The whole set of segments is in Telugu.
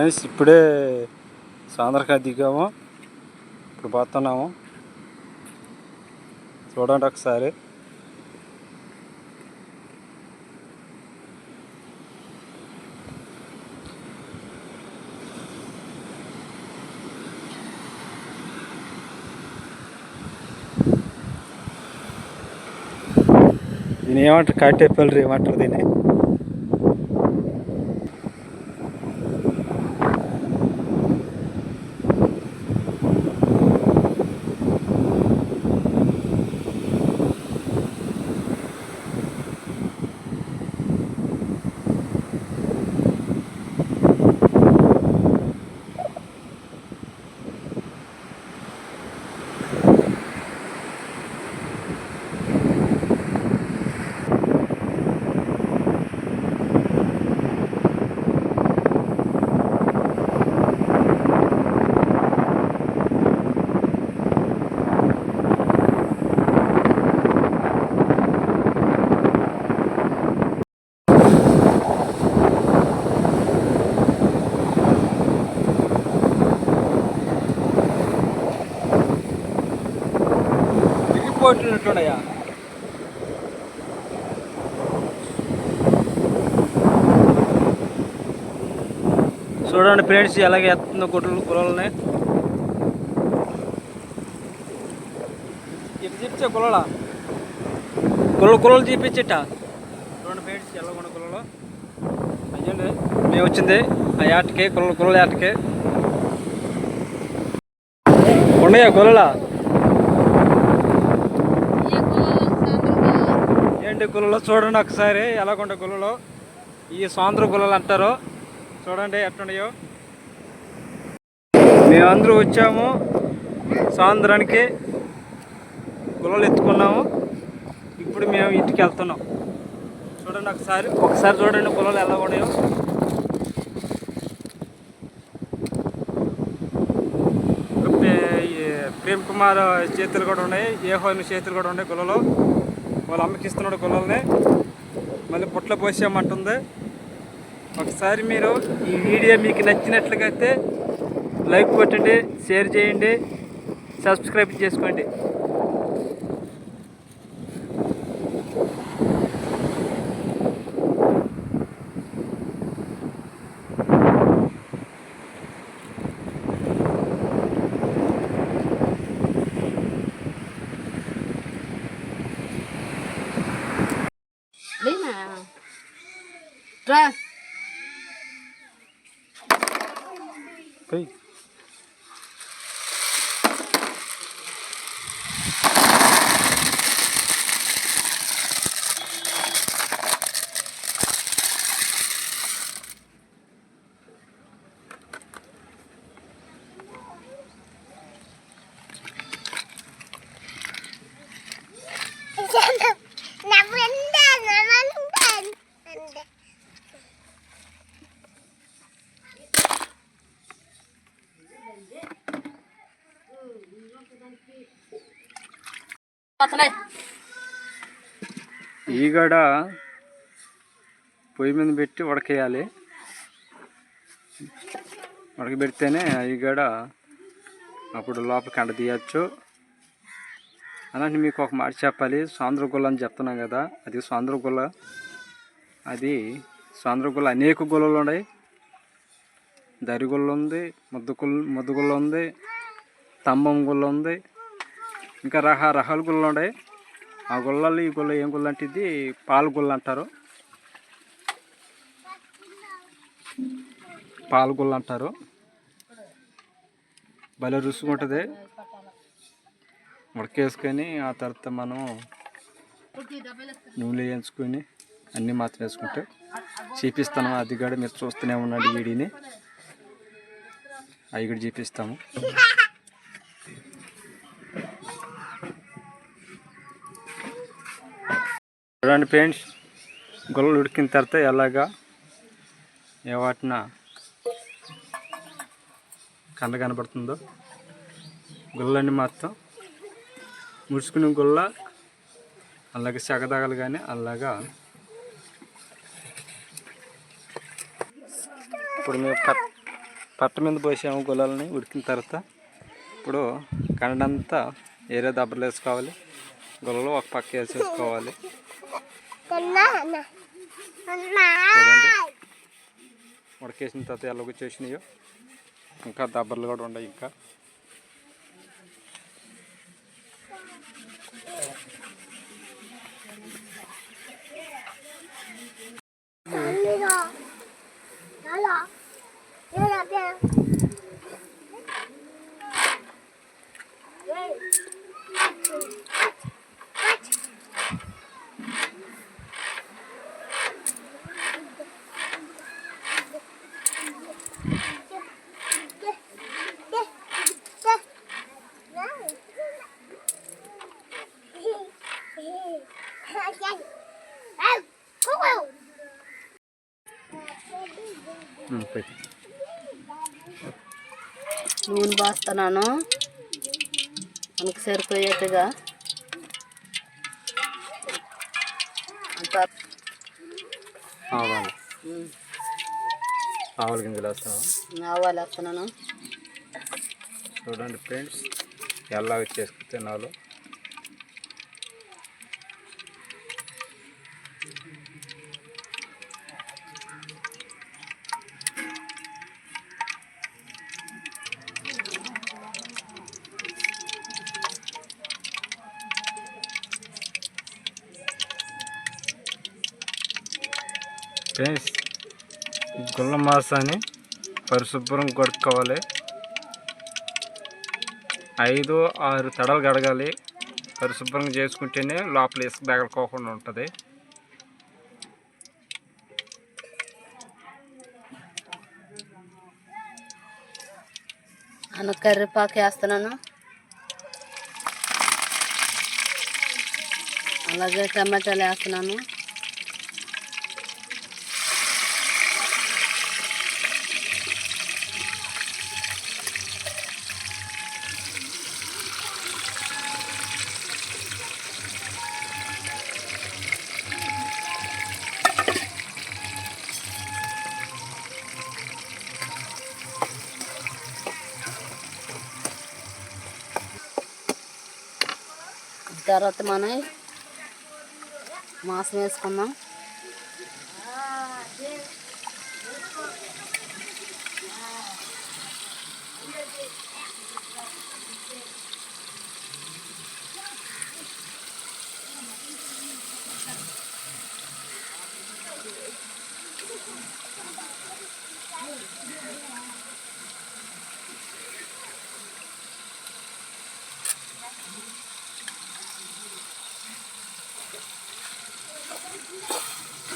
ఫ్రెండ్స్ ఇప్పుడే సాంద్రకా దిగాము. ఇప్పుడు పోతున్నాము. చూడండి ఒకసారి. దీని ఏమంటారు? కాటేపల్లి ఏమంటారు దీన్ని? తిరిగిపోతున్నట్టున్నాయా చూడండి ఫ్రెండ్స్ ఎలాగే ఎత్తుందో గుడ్లు కులలని. ఇటు చెప్తే కులల? కుల కులలు చూపించట చూడండి ఫ్రెండ్స్ ఎలాగొండ కులలో. అయ్యండి మేము వచ్చింది ఆ ఆటకి కుల కుల ఆటకి ఉన్నాయా కులలా? ఏంటి గులలో చూడండి ఒకసారి ఎలాగుండే గులలో ఈ సాంద్ర గులలు అంటారు. చూడండి ఎట్టున్నాయో మేమందరూ వచ్చాము సాయంత్రానికి గులలు ఎత్తుకున్నాము. ఇప్పుడు మేము ఇంటికి వెళ్తున్నాం. చూడండి ఒకసారి ఒకసారి చూడండి గులలు ఎలా ఉన్నాయో ఈ ప్రేమ్ కుమార్ చేతులు కూడా ఉన్నాయి ఏ హోయిన చేతులు కూడా ఉన్నాయి గులలో వాళ్ళ అమ్మకి ఇస్తున్నాడు గుల్లల్ని మళ్ళీ పుట్ల పోసామంటుంది ఒకసారి మీరు ఈ వీడియో మీకు నచ్చినట్లుగైతే లైక్ కొట్టండి షేర్ చేయండి సబ్స్క్రైబ్ చేసుకోండి. Tres. Three. ఈగడ పొయ్యి మీద పెట్టి ఉడకేయాలి ఉడకబెడితేనే ఈగడ అప్పుడు లోపలికి అండ తీయచ్చు. అలాంటి మీకు ఒక మాట చెప్పాలి. సాంద్రగుల్ల అని చెప్తున్నాం కదా అది సాంద్రగుల్ల. అది సాంద్రగుల్ల అనేక గుల్లలు ఉన్నాయి. దరిగుల్ల ఉంది ముద్దుగుల్ ముద్దుగుల్ల ఉంది స్తంభం గుల్ల ఉంది. ఇంకా రహ రహాల గుళ్ళు ఉన్నాయి ఆ గుళ్ళలు ఈ గుళ్ళ ఏం గుళ్ళు అంటే ఇది పాల అంటారు. పాల గుళ్ళు అంటారు. భలే రుచిగా ఉంటుంది. ఉడకేసుకొని ఆ తర్వాత మనం నూనె వేయించుకొని అన్నీ మాత్రం వేసుకుంటే చూపిస్తాను. అది కూడా మీరు చూస్తూనే ఉన్నాడు వీడిని అవి కూడా చూపిస్తాము. చూడండి ఫ్రెండ్స్ గుల్లలు ఉడికిన తర్వాత ఎలాగా ఏ వాటిన కండ కనబడుతుందో గుళ్ళని మొత్తం ముడుచుకునే గుల్ల అలాగే సగదగలు కానీ అలాగా ఇప్పుడు మేము పట్ పట్ట మీద పోసాము గుళ్ళని ఉడికిన తర్వాత. ఇప్పుడు కండంతా ఏరే దెబ్బలు వేసుకోవాలి. గుళ్ళలో ఒక పక్క వేసేసుకోవాలి. ఉడకేసిన తర్వాత ఎలా వచ్చేసినాయో ఇంకా దెబ్బలు కూడా ఉన్నాయి ఇంకా ఉమ్, పెట్టు. నూనె పోస్తున్నాను మనకు సరిపోయేట్టుగా. ఆవాలు. గింజలు వేస్తాం ఆవాలు వేస్తున్నాను. చూడండి ఫ్రెండ్స్ ఎలా చేసుకుని గుల్ల పరిశుభ్రం కొడుకోవాలి ఐదు ఆరు తడలు గడగాలి పరిశుభ్రంగా చేసుకుంటేనే లోపల ఇసుక తగలకోకుండా ఉంటుంది. అన్న కర్రీపాకు వేస్తున్నాను. అలాగే టమాటాలు వేస్తున్నాను. తర్వాత మనం మాంసం వేసుకుందాం Thank you.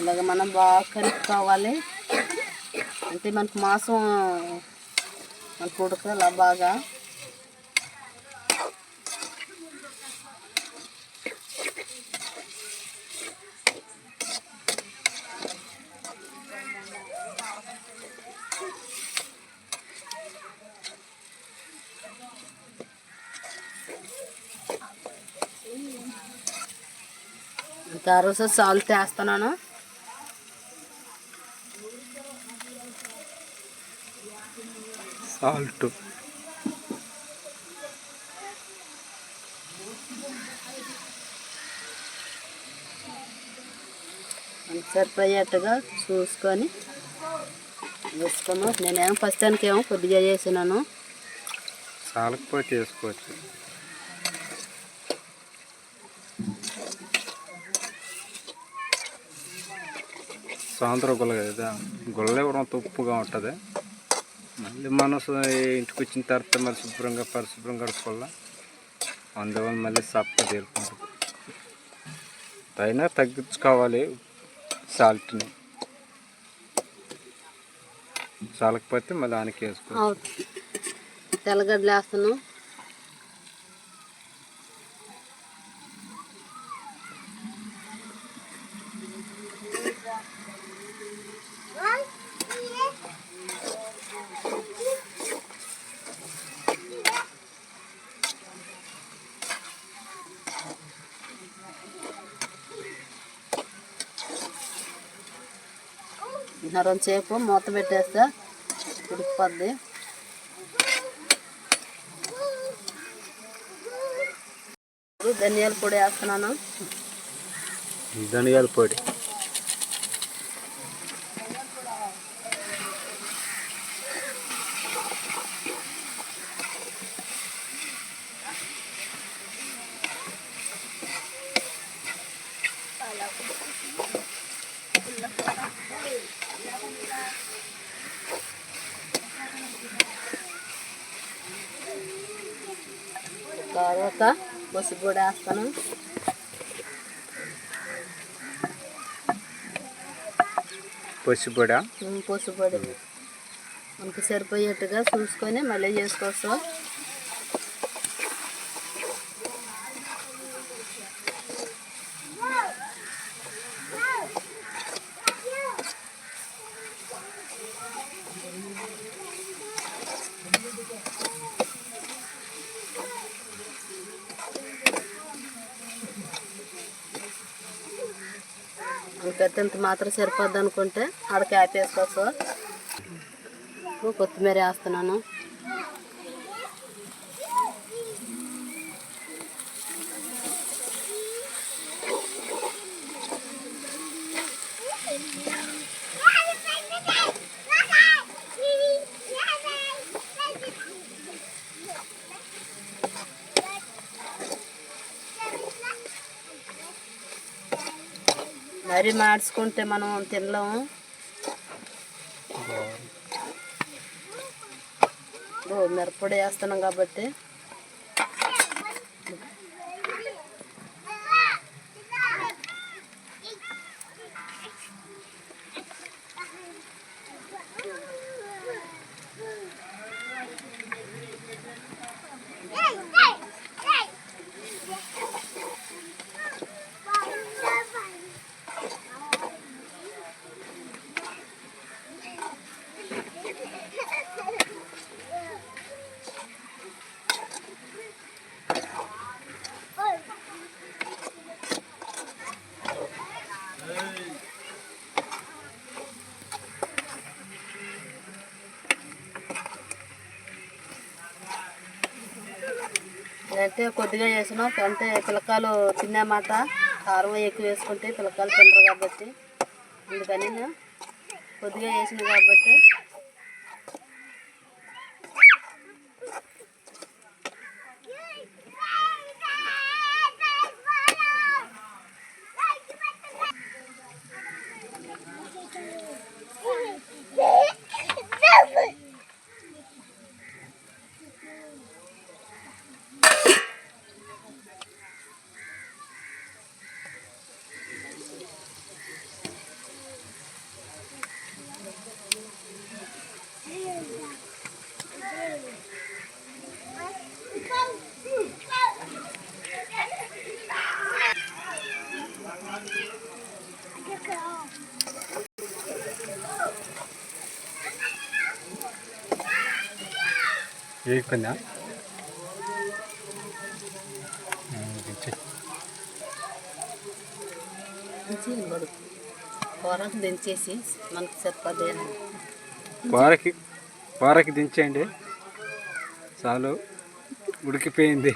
ఇలాగ మనం బాగా కలుపుకోవాలి. అంటే మనకు మాంసం మనకు ఉడకాల బాగా. ఇంకా ఆ రోజు సాల్ట్ వేస్తున్నాను. సాల్ట్. సరిపోయేట్టుగా చూసుకొని వేసుకున్నాం నేనేమో ప్రస్తుతానికి ఏమో కొద్దిగా చేసినాను. చాలకపోతే వేసుకోవచ్చు సాయంత్రం గుల్ల కదా గుల్ల ఇవ్వడం ఉప్పుగా ఉంటుంది. మనం మనసు ఇంటికి వచ్చిన తర్వాత మళ్ళీ శుభ్రంగా పరిశుభ్రంగా కడుక్కోవాలా అందువల్ల మళ్ళీ సప్ప తీరుకుంటుంది అయినా తగ్గించుకోవాలి సాల్ట్ని. చాలకపోతే మళ్ళీ ఆనకి వేసుకోవాలి తెల్లగడ్డలు వేస్తున్నాం. ఇంకా రెండుసేపు మూత పెట్టేస్తే ఉడికిపోద్ది. ధనియాల పొడి వేస్తున్నాను. ధనియాల పొడి. తర్వాత పసుపు పొడి వేస్తాను. పచ్చిపొడి ఉమ్, పసుపు పొడి మనకి సరిపోయేట్టుగా చూసుకొని మళ్ళీ చేసుకోవచ్చు ఇంత మాత్రం సరిపోద్ది అనుకుంటే ఆడ క్యాప్ వేసుకోవచ్చు కొత్తిమీర వేస్తున్నాను. మరీ మార్చుకుంటే మనం తినలేము. ఓ, మిరపొడి వేస్తున్నాం కాబట్టి అంటే కొద్దిగా చేసినాం. అంటే పిల్లకాయలు తినేమాట కారం ఎక్కువ వేసుకుంటే పిల్లకాయలు తినరు కాబట్టి. అందుకని కొద్దిగా వేసినాం కాబట్టి. ఇవ్వడు. కూరకు దించేసి మనకి సరిపోద్ది కూరకి దించేయండి. చాలు. ఉడికిపోయింది.